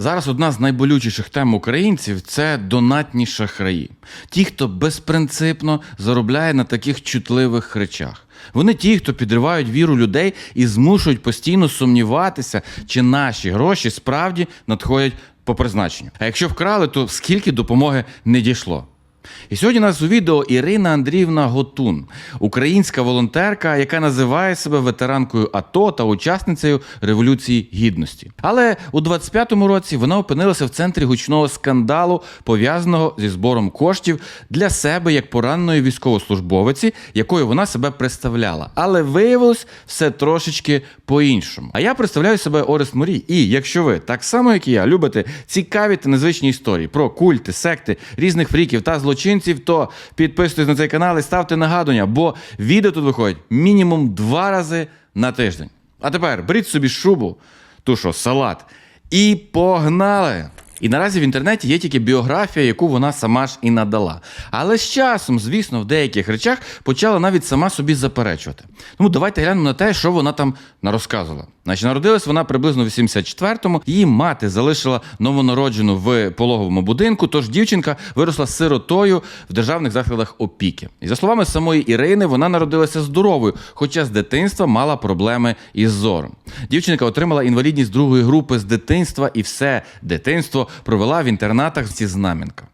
Зараз одна з найболючіших тем українців це донатні шахраї. Ті, хто безпринципно заробляє на таких чутливих речах. Вони ті, хто підривають віру людей і змушують постійно сумніватися, чи наші гроші справді надходять по призначенню. А якщо вкрали, то скільки допомоги не дійшло. І сьогодні у нас у відео Ірина Андріївна Готун, українська волонтерка, яка називає себе ветеранкою АТО та учасницею Революції Гідності. Але у 25-му році вона опинилася в центрі гучного скандалу, пов'язаного зі збором коштів для себе як пораненої військовослужбовиці, якою вона себе представляла. Але виявилось все трошечки по-іншому. А я представляю себе Орест Морій. І якщо ви так само, як і я, любите цікаві та незвичні історії про культи, секти, різних фріків та злочинців, то підписуйтесь на цей канал і ставте нагадування, бо відео тут виходять мінімум два рази на тиждень. А тепер беріть собі шубу, ту що, салат, і погнали! І наразі в інтернеті є тільки біографія, яку вона сама ж і надала. Але з часом, звісно, в деяких речах почала навіть сама собі заперечувати. Тому давайте глянемо на те, що вона там нарозказувала. Значить, народилась вона приблизно в 84-му. Її мати залишила новонароджену в пологовому будинку. Тож дівчинка виросла сиротою в державних закладах опіки. І за словами самої Ірини, вона народилася здоровою, хоча з дитинства мала проблеми із зором. Дівчинка отримала інвалідність другої групи з дитинства і все дитинство провела в інтернатах зі знам'янка.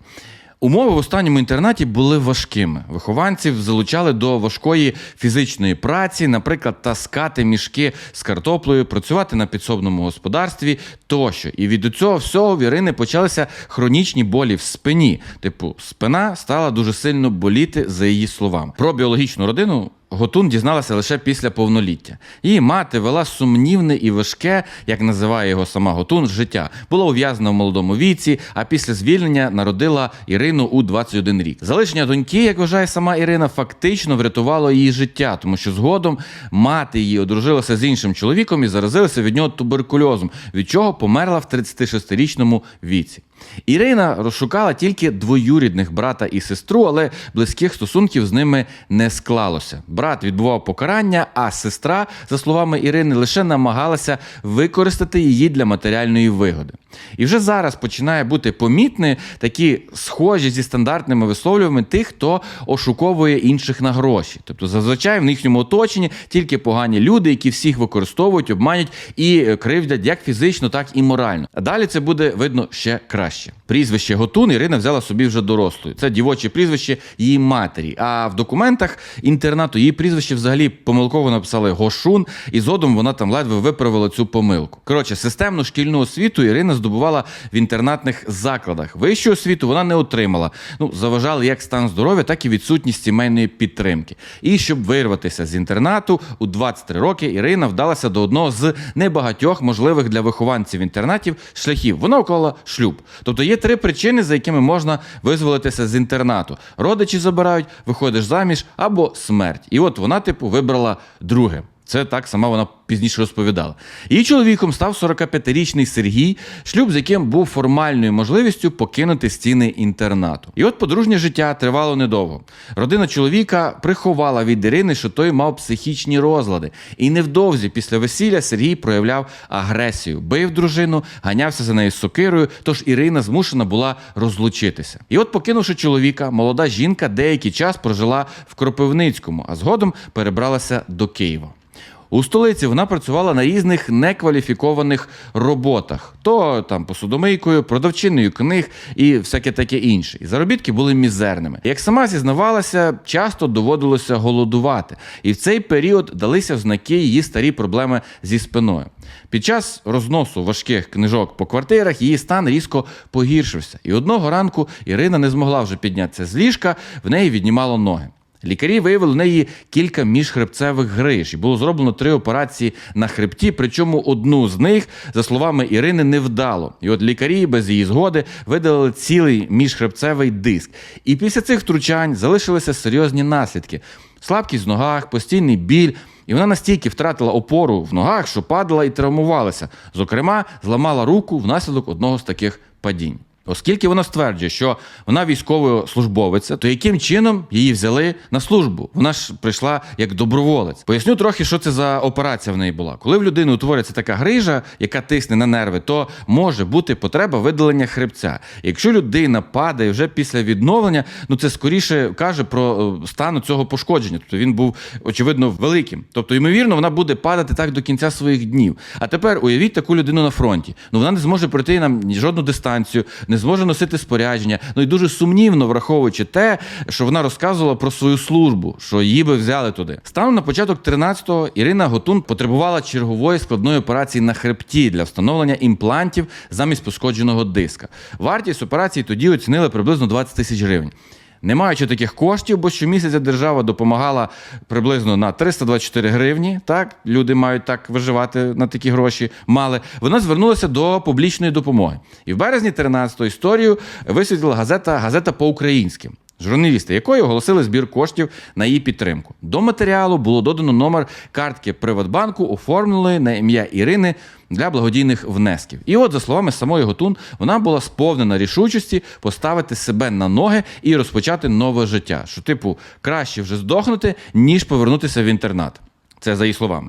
Умови в останньому інтернаті були важкими. Вихованців залучали до важкої фізичної праці, наприклад, таскати мішки з картоплею, працювати на підсобному господарстві тощо. І від цього всього в Ірини почалися хронічні болі в спині. Типу, спина стала дуже сильно боліти за її словами. Про біологічну родину Готун дізналася лише після повноліття. Її мати вела сумнівне і важке, як називає його сама Готун, життя. Була ув'язнена в молодому віці, а після звільнення народила Ірину у 21 рік. Залишення доньки, як вважає сама Ірина, фактично врятувало її життя, тому що згодом мати її одружилася з іншим чоловіком і заразилася від нього туберкульозом, від чого померла в 36-річному віці. Ірина розшукала тільки двоюрідних брата і сестру, але близьких стосунків з ними не склалося. Брат відбував покарання, а сестра, за словами Ірини, лише намагалася використати її для матеріальної вигоди. І вже зараз починає бути помітні такі схожі зі стандартними висловлюваннями тих, хто ошуковує інших на гроші. Тобто, зазвичай в їхньому оточенні тільки погані люди, які всіх використовують, обманюють і кривдять як фізично, так і морально. А далі це буде видно ще краще. Прізвище Готун Ірина взяла собі вже дорослою. Це дівоче прізвище її матері. А в документах інтернату її прізвище взагалі помилково написали Гошун, і згодом вона там ледве виправила цю помилку. Коротше, системну шкільну освіту Ірина здобувала в інтернатних закладах. Вищу освіту вона не отримала. Ну, заважали як стан здоров'я, так і відсутність сімейної підтримки. І щоб вирватися з інтернату у 23 роки, Ірина вдалася до одного з небагатьох можливих для вихованців інтернатів шляхів. Вона уклала шлюб. Тобто є три причини, за якими можна визволитися з інтернату: родичі забирають, виходиш заміж або смерть. І от вона, типу, вибрала друге. Це так сама вона пізніше розповідала. Її чоловіком став 45-річний Сергій, шлюб з яким був формальною можливістю покинути стіни інтернату. І от подружнє життя тривало недовго. Родина чоловіка приховала від Ірини, що той мав психічні розлади. І невдовзі після весілля Сергій проявляв агресію, бив дружину, ганявся за нею з сокирою. Тож Ірина змушена була розлучитися. І от, покинувши чоловіка, молода жінка деякий час прожила в Кропивницькому, а згодом перебралася до Києва. У столиці вона працювала на різних некваліфікованих роботах: то там посудомийкою, продавчиною книг і всяке таке інше. І заробітки були мізерними. Як сама зізнавалася, часто доводилося голодувати, і в цей період далися знаки її старі проблеми зі спиною. Під час розносу важких книжок по квартирах її стан різко погіршився. І одного ранку Ірина не змогла вже піднятися з ліжка, в неї віднімало ноги. Лікарі виявили в неї кілька міжхребцевих гриж, і було зроблено три операції на хребті. Причому одну з них, за словами Ірини, не вдало. І от лікарі без її згоди видалили цілий міжхребцевий диск. І після цих втручань залишилися серйозні наслідки: слабкість в ногах, постійний біль. І вона настільки втратила опору в ногах, що падала і травмувалася. Зокрема, зламала руку внаслідок одного з таких падінь. Оскільки вона стверджує, що вона військовослужбовиця, то яким чином її взяли на службу? Вона ж прийшла як доброволець. Поясню трохи, що це за операція в неї була. Коли в людини утворюється така грижа, яка тисне на нерви, то може бути потреба видалення хребця. Якщо людина падає вже після відновлення, ну це скоріше каже про е, стан цього пошкодження. Тобто він був очевидно великим. Тобто, ймовірно, вона буде падати так до кінця своїх днів. А тепер уявіть таку людину на фронті. Ну вона не зможе пройти нам жодну дистанцію, не зможе носити спорядження. Ну і дуже сумнівно, враховуючи те, що вона розказувала про свою службу, що її би взяли туди. Станом на початок 13-го Ірина Готун потребувала чергової складної операції на хребті для встановлення імплантів замість пошкодженого диска. Вартість операції тоді оцінили приблизно 20 тисяч гривень. Не маючи таких коштів, бо щомісяця держава допомагала приблизно на 324 гривні. Так, люди мають так виживати на такі гроші. Мали. Вона звернулася до публічної допомоги. І в березні 13-го історію висвітлила газета Газета по-українськи. Журналісти, якої оголосили збір коштів на її підтримку. До матеріалу було додано номер картки Приватбанку, оформленої на ім'я Ірини для благодійних внесків. І от, за словами самої Готун, вона була сповнена рішучості поставити себе на ноги і розпочати нове життя. Що, типу, краще вже здохнути, ніж повернутися в інтернат. Це за її словами.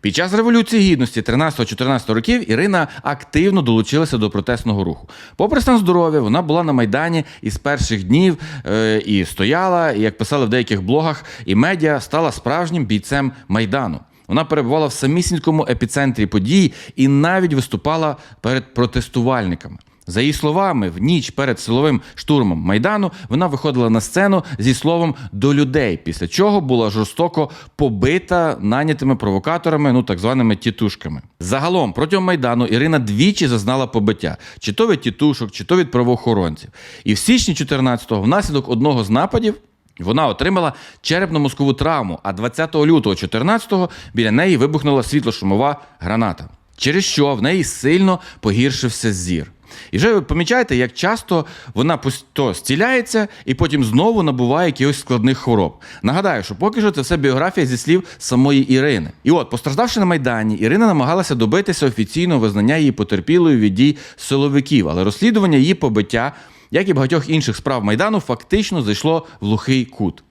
Під час революції гідності 13-14 років Ірина активно долучилася до протестного руху. Попри стан здоров'я, вона була на майдані із перших днів е, і стояла, і як писали в деяких блогах, і медіа стала справжнім бійцем майдану. Вона перебувала в самісінькому епіцентрі подій і навіть виступала перед протестувальниками. За її словами, в ніч перед силовим штурмом майдану вона виходила на сцену зі словом до людей, після чого була жорстоко побита нанятими провокаторами, ну так званими тітушками. Загалом протягом майдану Ірина двічі зазнала побиття, чи то від тітушок, чи то від правоохоронців. І в січні 14-го, внаслідок одного з нападів. Вона отримала черепно-мозкову травму, а 20 лютого 14-го біля неї вибухнула світлошумова граната, через що в неї сильно погіршився зір. І вже ви помічаєте, як часто вона то зціляється і потім знову набуває якихось складних хвороб. Нагадаю, що поки що це все біографія зі слів самої Ірини. І от, постраждавши на Майдані, Ірина намагалася добитися офіційного визнання її потерпілою від дій силовиків, але розслідування її побиття, як і багатьох інших справ Майдану, фактично зайшло в глухий кут.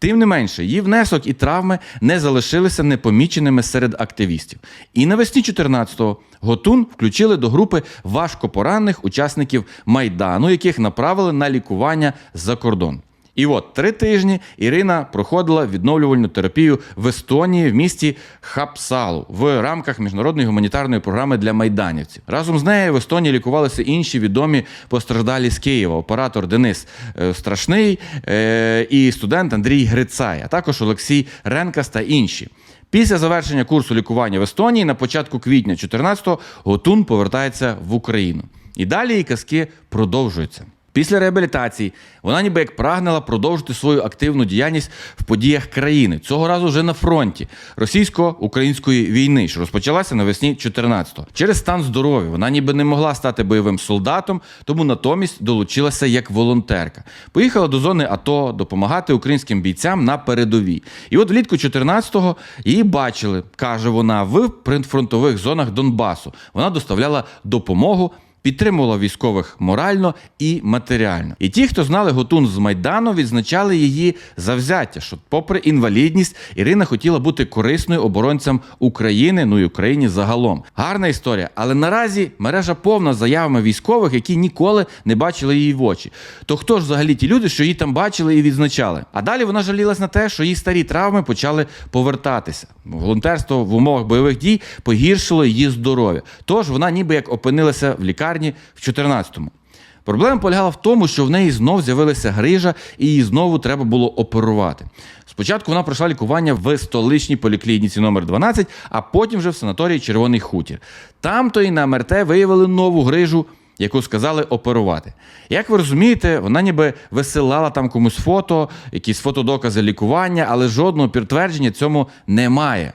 Тим не менше, її внесок і травми не залишилися непоміченими серед активістів. І навесні 14-го Готун включили до групи важкопоранених учасників Майдану, яких направили на лікування за кордон. І от три тижні Ірина проходила відновлювальну терапію в Естонії в місті Хапсалу в рамках міжнародної гуманітарної програми для майданівців. Разом з нею в Естонії лікувалися інші відомі постраждалі з Києва: оператор Денис е, Страшний е, і студент Андрій Грицай, а також Олексій Ренкас та інші. Після завершення курсу лікування в Естонії на початку квітня 14-го Готун повертається в Україну. І далі її казки продовжуються. Після реабілітації вона ніби як прагнула продовжити свою активну діяльність в подіях країни цього разу вже на фронті російсько-української війни, що розпочалася навесні 14-го. Через стан здоров'я вона ніби не могла стати бойовим солдатом, тому натомість долучилася як волонтерка. Поїхала до зони АТО допомагати українським бійцям на передовій. І от влітку 14-го її бачили, каже вона, в прифронтових зонах Донбасу. Вона доставляла допомогу підтримувала військових морально і матеріально. І ті, хто знали Готун з Майдану, відзначали її завзяття, що, попри інвалідність, Ірина хотіла бути корисною оборонцем України, ну і Україні загалом. Гарна історія, але наразі мережа повна заявами військових, які ніколи не бачили її в очі. То хто ж взагалі ті люди, що її там бачили і відзначали? А далі вона жалілась на те, що її старі травми почали повертатися. Волонтерство в умовах бойових дій погіршило її здоров'я. Тож вона ніби як опинилася в лікарні в 14-му. Проблема полягала в тому, що в неї знов з'явилася грижа, і її знову треба було оперувати. Спочатку вона пройшла лікування в столичній поліклініці номер 12 а потім вже в санаторії Червоний Хутір. Там то і на МРТ виявили нову грижу. Яку сказали оперувати. Як ви розумієте, вона ніби висилала там комусь фото, якісь фотодокази лікування, але жодного підтвердження цьому немає.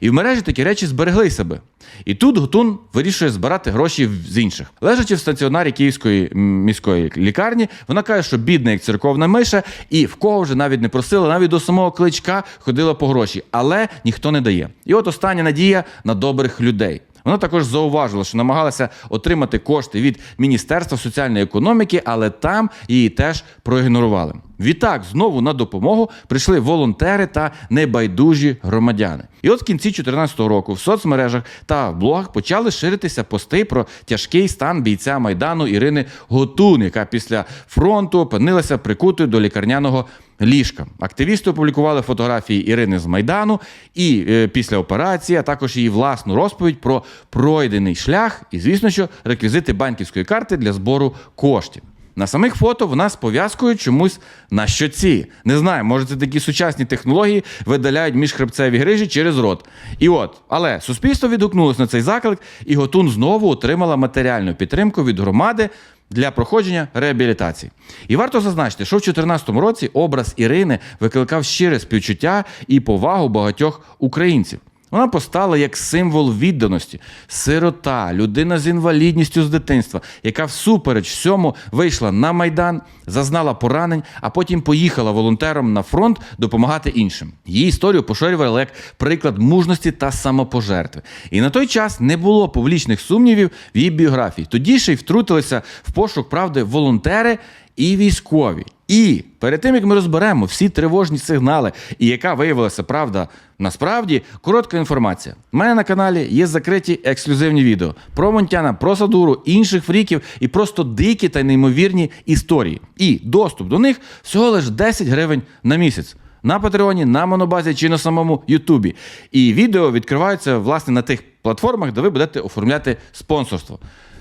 І в мережі такі речі зберегли себе. І тут Гутун вирішує збирати гроші з інших. Лежачи в стаціонарі Київської міської лікарні, вона каже, що бідна як церковна миша, і в кого вже навіть не просила, навіть до самого кличка ходила по гроші, але ніхто не дає. І от остання надія на добрих людей. Вона також зауважила, що намагалася отримати кошти від Міністерства соціальної економіки, але там її теж проігнорували. Відтак знову на допомогу прийшли волонтери та небайдужі громадяни. І от в кінці 2014 року в соцмережах та в блогах почали ширитися пости про тяжкий стан бійця майдану Ірини Готун, яка після фронту опинилася прикутою до лікарняного ліжка. Активісти опублікували фотографії Ірини з майдану і е, після операції, а також її власну розповідь про пройдений шлях і, звісно, що реквізити банківської карти для збору коштів. На самих фото вона з пов'язкою чомусь на щоці. Не знаю, може це такі сучасні технології видаляють міжхребцеві грижі через рот. І от, але суспільство відгукнулося на цей заклик, і Готун знову отримала матеріальну підтримку від громади для проходження реабілітації. І варто зазначити, що в 2014 році образ Ірини викликав щире співчуття і повагу багатьох українців. Вона постала як символ відданості, сирота, людина з інвалідністю з дитинства, яка всупереч всьому вийшла на майдан, зазнала поранень, а потім поїхала волонтером на фронт допомагати іншим. Її історію поширювали як приклад мужності та самопожертви. І на той час не було публічних сумнівів в її біографії. Тоді ще й втрутилися в пошук правди волонтери і військові. І перед тим як ми розберемо всі тривожні сигнали, і яка виявилася правда насправді, коротка інформація. У мене на каналі є закриті ексклюзивні відео про Монтяна, про Садуру, інших фріків і просто дикі та неймовірні історії. І доступ до них всього лише 10 гривень на місяць. На Патреоні, на Монобазі чи на самому Ютубі. І відео відкриваються власне на тих платформах, де ви будете оформляти спонсорство.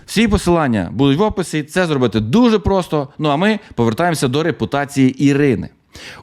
Всі посилання будуть в описі. Це зробити дуже просто. Ну а ми повертаємося до репутації Ірини.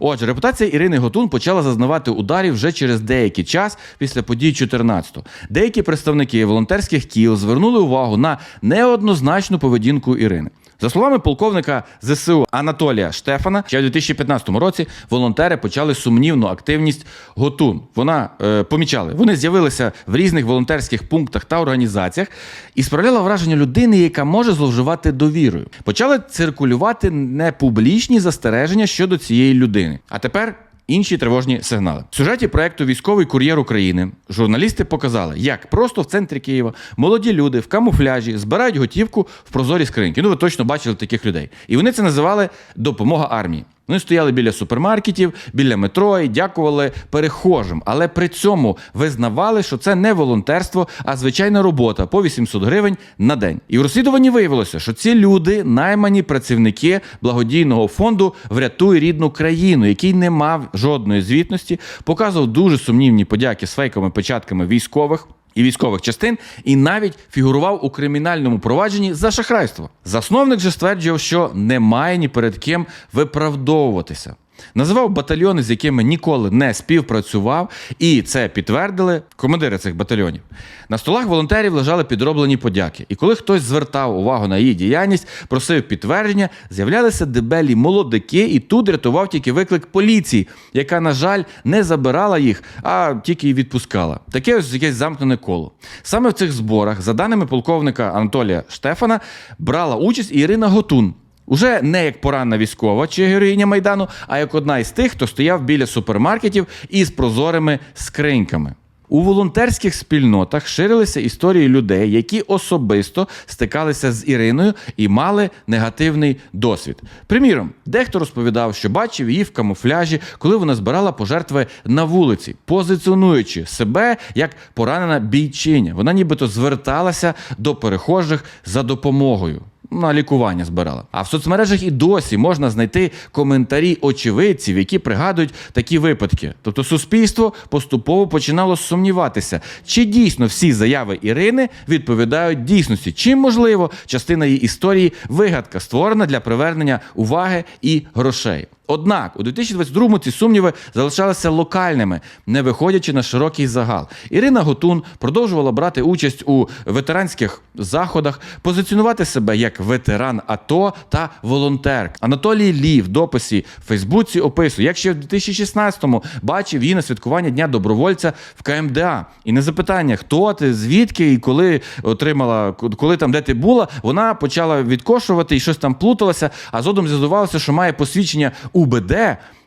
Отже, репутація Ірини Готун почала зазнавати ударів вже через деякий час після подій 14-го. Деякі представники волонтерських кіл звернули увагу на неоднозначну поведінку Ірини. За словами полковника ЗСУ Анатолія Штефана, ще в 2015 році волонтери почали сумнівну активність Готун. Вона е, помічали. Вони з'явилися в різних волонтерських пунктах та організаціях і справляла враження людини, яка може зловживати довірою. Почали циркулювати непублічні застереження щодо цієї людини. А тепер. Інші тривожні сигнали в сюжеті проекту Військовий кур'єр України журналісти показали, як просто в центрі Києва молоді люди в камуфляжі збирають готівку в прозорі скриньки. Ну ви точно бачили таких людей, і вони це називали допомога армії. Вони стояли біля супермаркетів, біля метро і дякували перехожим, але при цьому визнавали, що це не волонтерство, а звичайна робота по 800 гривень на день. І в розслідуванні виявилося, що ці люди наймані працівники благодійного фонду Врятуй рідну країну, який не мав жодної звітності, показував дуже сумнівні подяки з фейковими печатками військових. І військових частин, і навіть фігурував у кримінальному провадженні за шахрайство. Засновник же стверджував, що немає ні перед ким виправдовуватися. Називав батальйони, з якими ніколи не співпрацював, і це підтвердили командири цих батальйонів. На столах волонтерів лежали підроблені подяки. І коли хтось звертав увагу на її діяльність, просив підтвердження, з'являлися дебелі молодики, і тут рятував тільки виклик поліції, яка, на жаль, не забирала їх, а тільки їх відпускала. Таке ось якесь замкнене коло. Саме в цих зборах, за даними полковника Анатолія Штефана, брала участь і Ірина Готун. Уже не як поранна військова чи героїня майдану, а як одна із тих, хто стояв біля супермаркетів із прозорими скриньками. У волонтерських спільнотах ширилися історії людей, які особисто стикалися з Іриною і мали негативний досвід. Приміром, дехто розповідав, що бачив її в камуфляжі, коли вона збирала пожертви на вулиці, позиціонуючи себе як поранена бійчиня. Вона нібито зверталася до перехожих за допомогою на лікування збирала. А в соцмережах і досі можна знайти коментарі очевидців, які пригадують такі випадки. Тобто суспільство поступово починало сумніватися, чи дійсно всі заяви Ірини відповідають дійсності, чи можливо частина її історії вигадка створена для привернення уваги і грошей. Однак у 2022-му ці сумніви залишалися локальними, не виходячи на широкий загал. Ірина Готун продовжувала брати участь у ветеранських заходах, позиціонувати себе як ветеран АТО та волонтер. Анатолій Лі в дописі в Фейсбуці описує, як ще в 2016-му бачив її на святкування Дня добровольця в КМДА. І на запитання, хто ти, звідки і коли отримала, коли там де ти була, вона почала відкошувати і щось там плуталася, а згодом з'ясувалося, що має посвідчення УБД,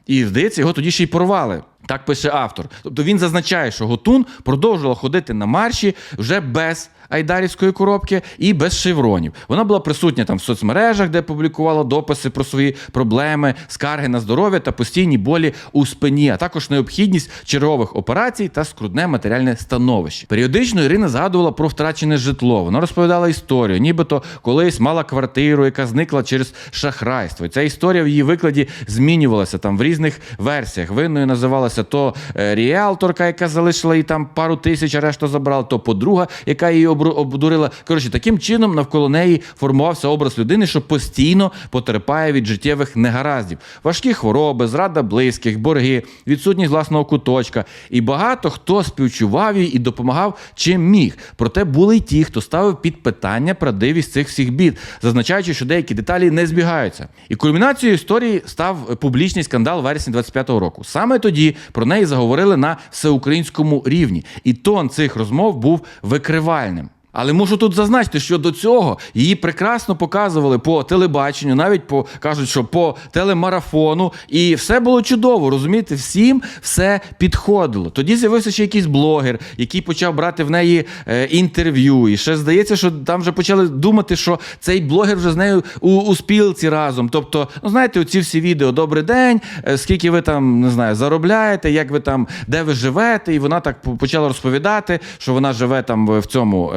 і здається, його тоді ще й порвали. Так пише автор. Тобто він зазначає, що Готун продовжувала ходити на марші вже без айдарівської коробки і без шевронів. Вона була присутня там в соцмережах, де публікувала дописи про свої проблеми, скарги на здоров'я та постійні болі у спині, а також необхідність чергових операцій та скрудне матеріальне становище. Періодично Ірина згадувала про втрачене житло. Вона розповідала історію, нібито колись мала квартиру, яка зникла через шахрайство. Ця історія в її викладі змінювалася там в різних версіях. Винною називалася то е, ріелторка, яка залишила їй там пару тисяч, а решту забрала, то подруга, яка її обдурила. Коротше, таким чином навколо неї формувався образ людини, що постійно потерпає від життєвих негараздів, важкі хвороби, зрада близьких, борги, відсутність власного куточка. І багато хто співчував їй і допомагав чим міг. Проте були й ті, хто ставив під питання правдивість цих всіх бід, зазначаючи, що деякі деталі не збігаються. І кульмінацією історії став публічний скандал вересня 25-го року. Саме тоді про неї заговорили на всеукраїнському рівні, і тон цих розмов був викривальним. Але мушу тут зазначити, що до цього її прекрасно показували по телебаченню, навіть по кажуть, що по телемарафону, і все було чудово. Розумієте, всім все підходило. Тоді з'явився ще якийсь блогер, який почав брати в неї е, інтерв'ю. І ще здається, що там вже почали думати, що цей блогер вже з нею у, у спілці разом. Тобто, ну знаєте, оці всі відео Добрий день, е, скільки ви там не знаю, заробляєте, як ви там, де ви живете, і вона так почала розповідати, що вона живе там в цьому.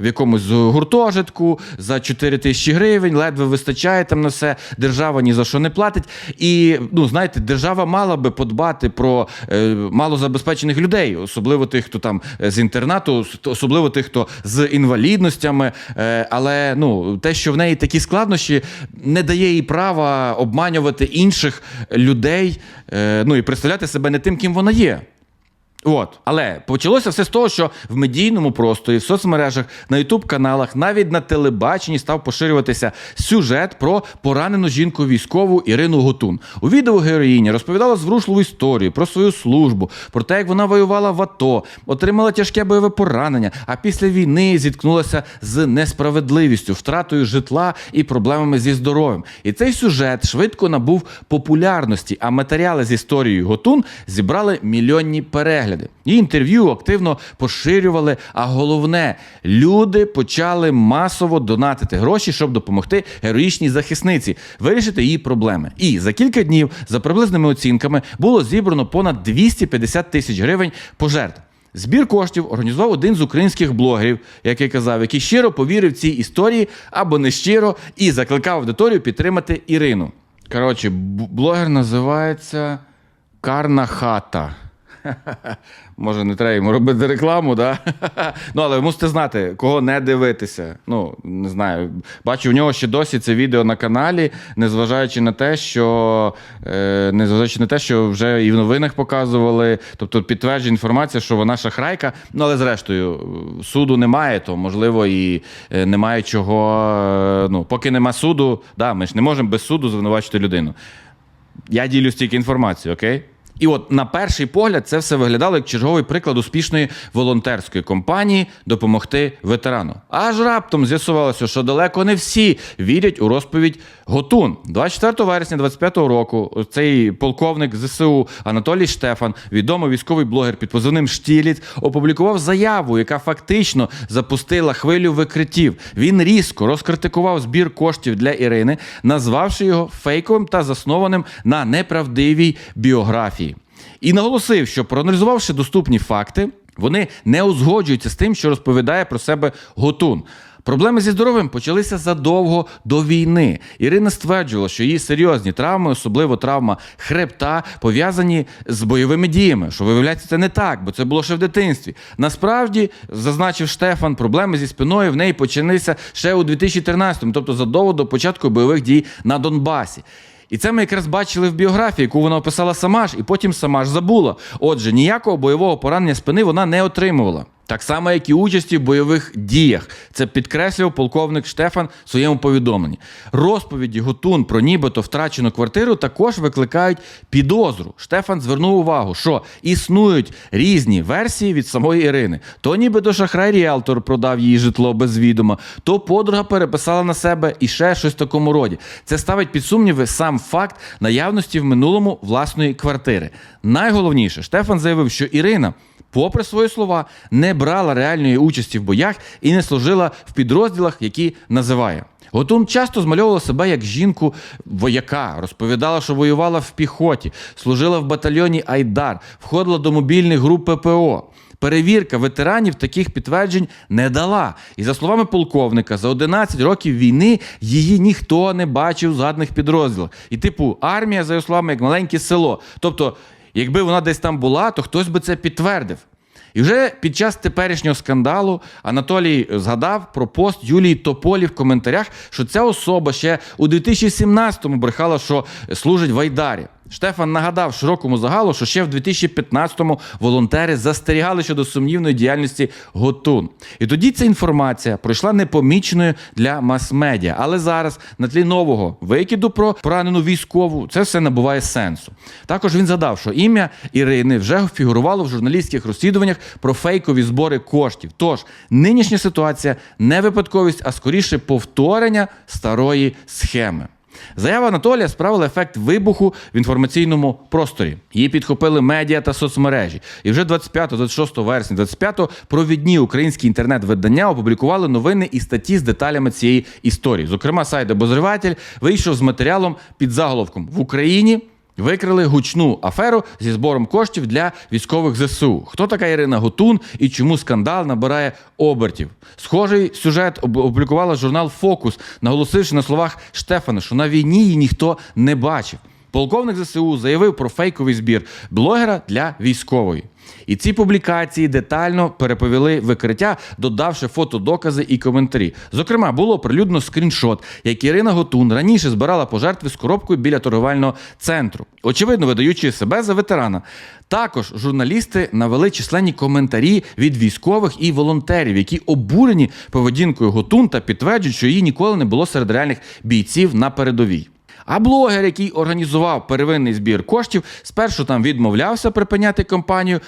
В якомусь гуртожитку за 4 тисячі гривень, ледве вистачає там на все. Держава ні за що не платить. І ну знаєте, держава мала би подбати про е, малозабезпечених людей, особливо тих, хто там е, з інтернату, особливо тих, хто з інвалідностями. Е, але ну те, що в неї такі складнощі, не дає їй права обманювати інших людей, ну і представляти себе не тим, ким вона є. От, але почалося все з того, що в медійному просторі, в соцмережах, на ютуб-каналах, навіть на телебаченні став поширюватися сюжет про поранену жінку військову Ірину Готун. У відео героїня розповідала зворушливу історію про свою службу, про те, як вона воювала в АТО, отримала тяжке бойове поранення, а після війни зіткнулася з несправедливістю, втратою житла і проблемами зі здоров'ям. І цей сюжет швидко набув популярності, а матеріали з історією Готун зібрали мільйонні перегляди. Її інтерв'ю активно поширювали. А головне, люди почали масово донатити гроші, щоб допомогти героїчній захисниці вирішити її проблеми. І за кілька днів, за приблизними оцінками, було зібрано понад 250 тисяч гривень пожертв. Збір коштів організував один з українських блогерів, як я казав, який щиро повірив цій історії або не щиро, і закликав аудиторію підтримати Ірину. Коротше, блогер називається Карна Хата. Може, не треба йому робити рекламу, да? ну, але ви мусите знати, кого не дивитися. Ну, не знаю. Бачу, в нього ще досі це відео на каналі, незважаючи на те, що е, незважаючи на те, що вже і в новинах показували, тобто підтверджує інформація, що вона шахрайка. Ну, але зрештою, суду немає, то можливо і е, немає чого. е, Ну, поки нема суду, да, ми ж не можемо без суду звинувачити людину. Я ділюсь тільки інформацією, окей? І от на перший погляд це все виглядало як черговий приклад успішної волонтерської компанії допомогти ветерану. Аж раптом з'ясувалося, що далеко не всі вірять у розповідь Готун. 24 вересня 25-го року цей полковник ЗСУ Анатолій Штефан, відомий військовий блогер під позивним Штіліць, опублікував заяву, яка фактично запустила хвилю викриттів. Він різко розкритикував збір коштів для Ірини, назвавши його фейковим та заснованим на неправдивій біографії. І наголосив, що проаналізувавши доступні факти, вони не узгоджуються з тим, що розповідає про себе Готун. Проблеми зі здоров'ям почалися задовго до війни. Ірина стверджувала, що її серйозні травми, особливо травма хребта, пов'язані з бойовими діями. Що виявляється, це не так, бо це було ще в дитинстві. Насправді, зазначив Штефан, проблеми зі спиною в неї почалися ще у 2013-му, тобто задовго до початку бойових дій на Донбасі. І це ми якраз бачили в біографії, яку вона описала сама ж, і потім сама ж забула. Отже, ніякого бойового поранення спини вона не отримувала. Так само, як і участі в бойових діях. Це підкреслював полковник Штефан в своєму повідомленні. Розповіді Готун про нібито втрачену квартиру також викликають підозру. Штефан звернув увагу, що існують різні версії від самої Ірини. То нібито шахрай ріелтор продав їй житло без відома, то подруга переписала на себе і ще щось в такому роді. Це ставить під сумніви сам факт наявності в минулому власної квартири. Найголовніше, Штефан заявив, що Ірина. Попри свої слова, не брала реальної участі в боях і не служила в підрозділах, які називає. Готун часто змальовувала себе як жінку вояка, розповідала, що воювала в піхоті, служила в батальйоні Айдар, входила до мобільних груп ППО. Перевірка ветеранів таких підтверджень не дала. І за словами полковника, за 11 років війни її ніхто не бачив в згаданих підрозділах. І, типу, армія, за його словами, як маленьке село. Тобто, якби вона десь там була, то хтось би це підтвердив. І вже під час теперішнього скандалу Анатолій згадав про пост Юлії Тополі в коментарях, що ця особа ще у 2017-му брехала, що служить в Айдарі. Штефан нагадав широкому загалу, що ще в 2015-му волонтери застерігали щодо сумнівної діяльності Готун. І тоді ця інформація пройшла непоміченою для мас-медіа. Але зараз на тлі нового викиду про поранену військову це все набуває сенсу. Також він згадав, що ім'я Ірини вже фігурувало в журналістських розслідуваннях про фейкові збори коштів. Тож нинішня ситуація не випадковість, а скоріше повторення старої схеми. Заява Анатолія справила ефект вибуху в інформаційному просторі. Її підхопили медіа та соцмережі. І вже 25-26 вересня 25-го провідні українські інтернет-видання опублікували новини і статті з деталями цієї історії. Зокрема, сайт обозриватель вийшов з матеріалом під заголовком в Україні. Викрили гучну аферу зі збором коштів для військових ЗСУ. Хто така Ірина Готун і чому скандал набирає обертів? Схожий сюжет опублікувала журнал Фокус, наголосивши на словах Штефана, що на війні її ніхто не бачив. Полковник ЗСУ заявив про фейковий збір блогера для військової. І ці публікації детально переповіли викриття, додавши фотодокази і коментарі. Зокрема, було оприлюднено скріншот, як Ірина Готун раніше збирала пожертви з коробкою біля торговельного центру, очевидно, видаючи себе за ветерана. Також журналісти навели численні коментарі від військових і волонтерів, які обурені поведінкою Готун та підтверджують, що її ніколи не було серед реальних бійців на передовій. А блогер, який організував первинний збір коштів, спершу там відмовлявся припиняти кампанію.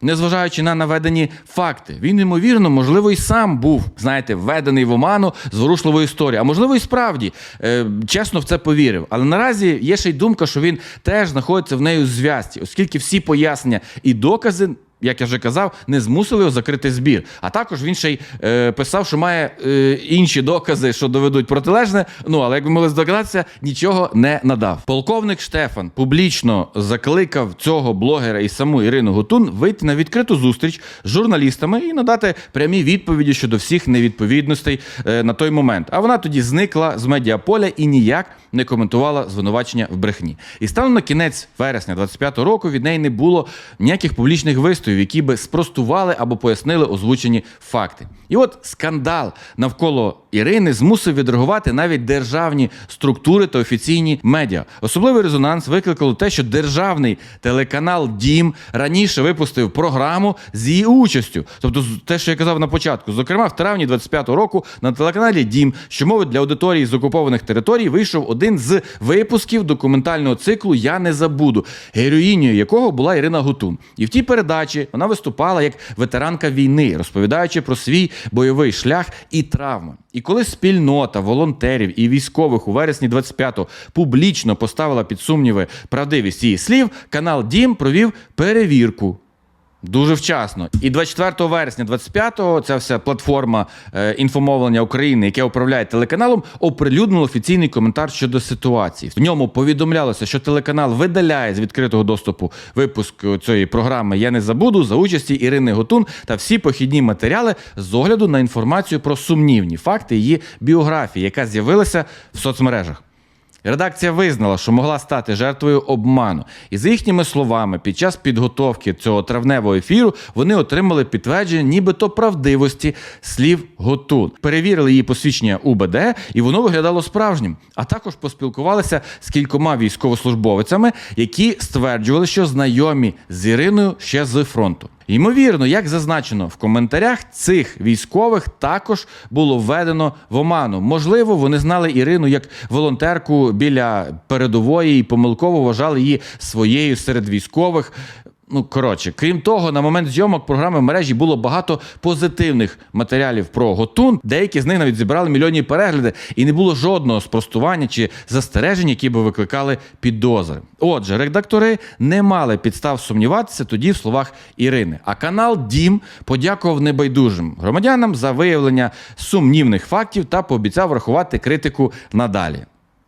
Незважаючи на наведені факти, він ймовірно, можливо, і сам був, знаєте, введений в оману зворушливою історією. А можливо, і справді е, чесно в це повірив. Але наразі є ще й думка, що він теж знаходиться в неї у зв'язці, оскільки всі пояснення і докази як я вже казав, не змусили його закрити збір. А також він ще й е, писав, що має е, інші докази, що доведуть протилежне. Ну але як ви могли здогадатися, нічого не надав. Полковник Штефан публічно закликав цього блогера і саму Ірину Готун вийти на відкриту зустріч з журналістами і надати прямі відповіді щодо всіх невідповідностей е, на той момент. А вона тоді зникла з медіаполя і ніяк не коментувала звинувачення в брехні. І станом на кінець вересня 25-го року від неї не було ніяких публічних виступів, які би спростували або пояснили озвучені факти. І от скандал навколо Ірини змусив відреагувати навіть державні структури та офіційні медіа. Особливий резонанс викликало те, що державний телеканал Дім раніше випустив програму з її участю. Тобто, те, що я казав на початку, зокрема, в травні 25-го року на телеканалі Дім, що мовить для аудиторії з окупованих територій, вийшов один з випусків документального циклу Я не забуду, героїнею якого була Ірина Гутун. І в тій передачі вона виступала як ветеранка війни, розповідаючи про свій бойовий шлях і травми. І коли спільнота волонтерів і військових у вересні 25-го публічно поставила під сумніви правдивість її слів, канал Дім провів перевірку. Дуже вчасно. І 24 вересня 25-го ця вся платформа е, інфомовлення України, яке управляє телеканалом, оприлюднила офіційний коментар щодо ситуації. В ньому повідомлялося, що телеканал видаляє з відкритого доступу випуск цієї програми Я не забуду за участі Ірини Готун та всі похідні матеріали з огляду на інформацію про сумнівні факти її біографії, яка з'явилася в соцмережах. Редакція визнала, що могла стати жертвою обману. І за їхніми словами, під час підготовки цього травневого ефіру вони отримали підтвердження, нібито правдивості слів Готун. Перевірили її посвідчення УБД, і воно виглядало справжнім. А також поспілкувалися з кількома військовослужбовцями, які стверджували, що знайомі з Іриною ще з фронту. Ймовірно, як зазначено в коментарях, цих військових також було введено в оману. Можливо, вони знали Ірину як волонтерку біля передової і помилково вважали її своєю серед військових. Ну, коротше, крім того, на момент зйомок програми в мережі було багато позитивних матеріалів про Готун. Деякі з них навіть зібрали мільйонні перегляди, і не було жодного спростування чи застережень, які би викликали підозри. Отже, редактори не мали підстав сумніватися тоді в словах Ірини. А канал Дім подякував небайдужим громадянам за виявлення сумнівних фактів та пообіцяв врахувати критику надалі.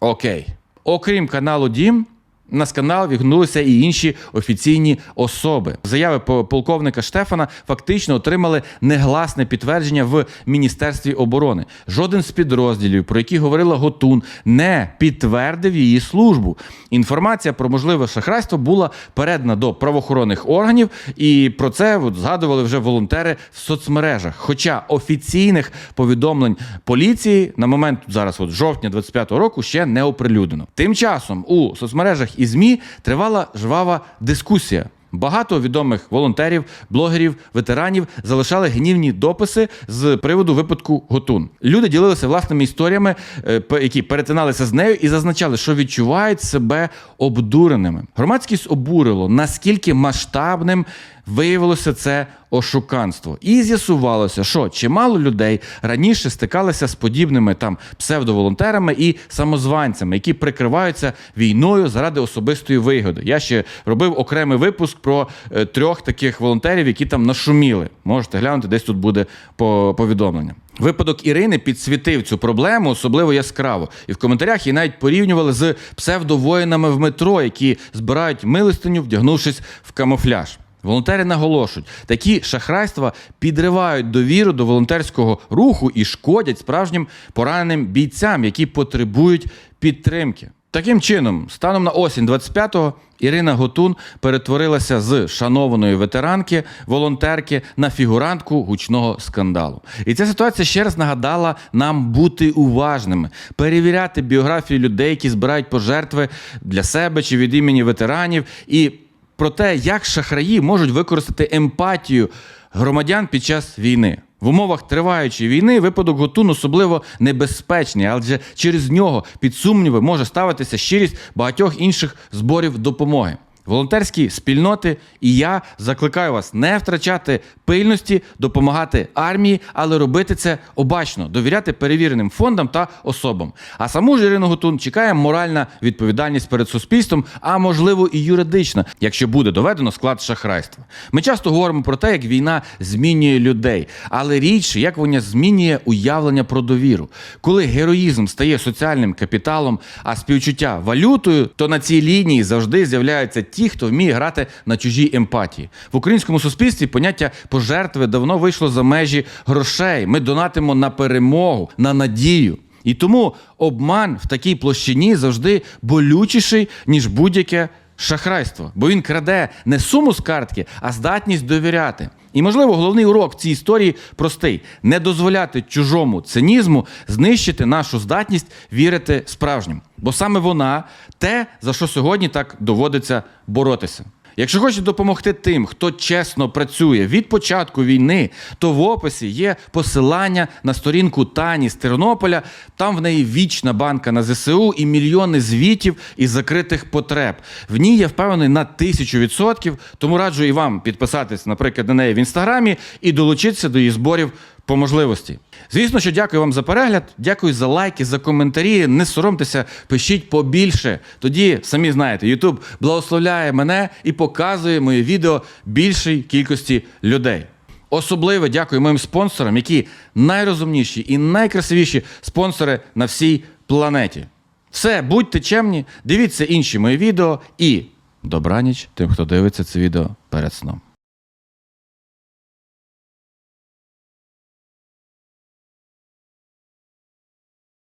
Окей. Окрім каналу Дім. На скандал вігнулися і інші офіційні особи. Заяви по- полковника Штефана фактично отримали негласне підтвердження в Міністерстві оборони. Жоден з підрозділів, про які говорила Готун, не підтвердив її службу. Інформація про можливе шахрайство була передана до правоохоронних органів, і про це згадували вже волонтери в соцмережах. Хоча офіційних повідомлень поліції на момент зараз, от жовтня 25-го року, ще не оприлюднено. Тим часом у соцмережах і ЗМІ тривала жвава дискусія. Багато відомих волонтерів, блогерів, ветеранів залишали гнівні дописи з приводу випадку Готун. Люди ділилися власними історіями, е, які перетиналися з нею, і зазначали, що відчувають себе обдуреними. Громадськість обурило, наскільки масштабним виявилося це ошуканство. І з'ясувалося, що чимало людей раніше стикалися з подібними там псевдоволонтерами і самозванцями, які прикриваються війною заради особистої вигоди. Я ще робив окремий випуск про е, трьох таких волонтерів, які там нашуміли. Можете глянути, десь тут буде по повідомлення. Випадок Ірини підсвітив цю проблему особливо яскраво, і в коментарях її навіть порівнювали з псевдовоїнами в метро, які збирають милостиню, вдягнувшись в камуфляж. Волонтери наголошують, такі шахрайства підривають довіру до волонтерського руху і шкодять справжнім пораненим бійцям, які потребують підтримки. Таким чином, станом на осінь 25-го Ірина Готун перетворилася з шанованої ветеранки, волонтерки на фігурантку гучного скандалу. І ця ситуація ще раз нагадала нам бути уважними, перевіряти біографії людей, які збирають пожертви для себе чи від імені ветеранів, і про те, як шахраї можуть використати емпатію громадян під час війни. В умовах триваючої війни випадок Готун особливо небезпечний, адже через нього під сумніви може ставитися щирість багатьох інших зборів допомоги. Волонтерські спільноти і я закликаю вас не втрачати пильності, допомагати армії, але робити це обачно, довіряти перевіреним фондам та особам. А саму ж Ірину Гутун чекає моральна відповідальність перед суспільством, а можливо і юридична, якщо буде доведено склад шахрайства. Ми часто говоримо про те, як війна змінює людей, але рідше, як вона змінює уявлення про довіру. Коли героїзм стає соціальним капіталом, а співчуття валютою, то на цій лінії завжди з'являються ті, хто вміє грати на чужій емпатії. В українському суспільстві поняття пожертви давно вийшло за межі грошей. Ми донатимо на перемогу, на надію. І тому обман в такій площині завжди болючіший, ніж будь-яке шахрайство, бо він краде не суму з картки, а здатність довіряти. І, можливо, головний урок в цій історії простий: не дозволяти чужому цинізму знищити нашу здатність вірити справжнім. Бо саме вона те, за що сьогодні так доводиться боротися. Якщо хочете допомогти тим, хто чесно працює від початку війни, то в описі є посилання на сторінку Тані з Тернополя. Там в неї вічна банка на ЗСУ і мільйони звітів із закритих потреб. В ній я впевнений на тисячу відсотків. Тому раджу і вам підписатись, наприклад, на неї в інстаграмі і долучитися до її зборів по можливості. Звісно, що дякую вам за перегляд, дякую за лайки, за коментарі. Не соромтеся, пишіть побільше. Тоді, самі знаєте, YouTube благословляє мене і показує моє відео більшій кількості людей. Особливо дякую моїм спонсорам, які найрозумніші і найкрасивіші спонсори на всій планеті. Все, будьте чемні, дивіться інші мої відео і добраніч тим, хто дивиться це відео перед сном.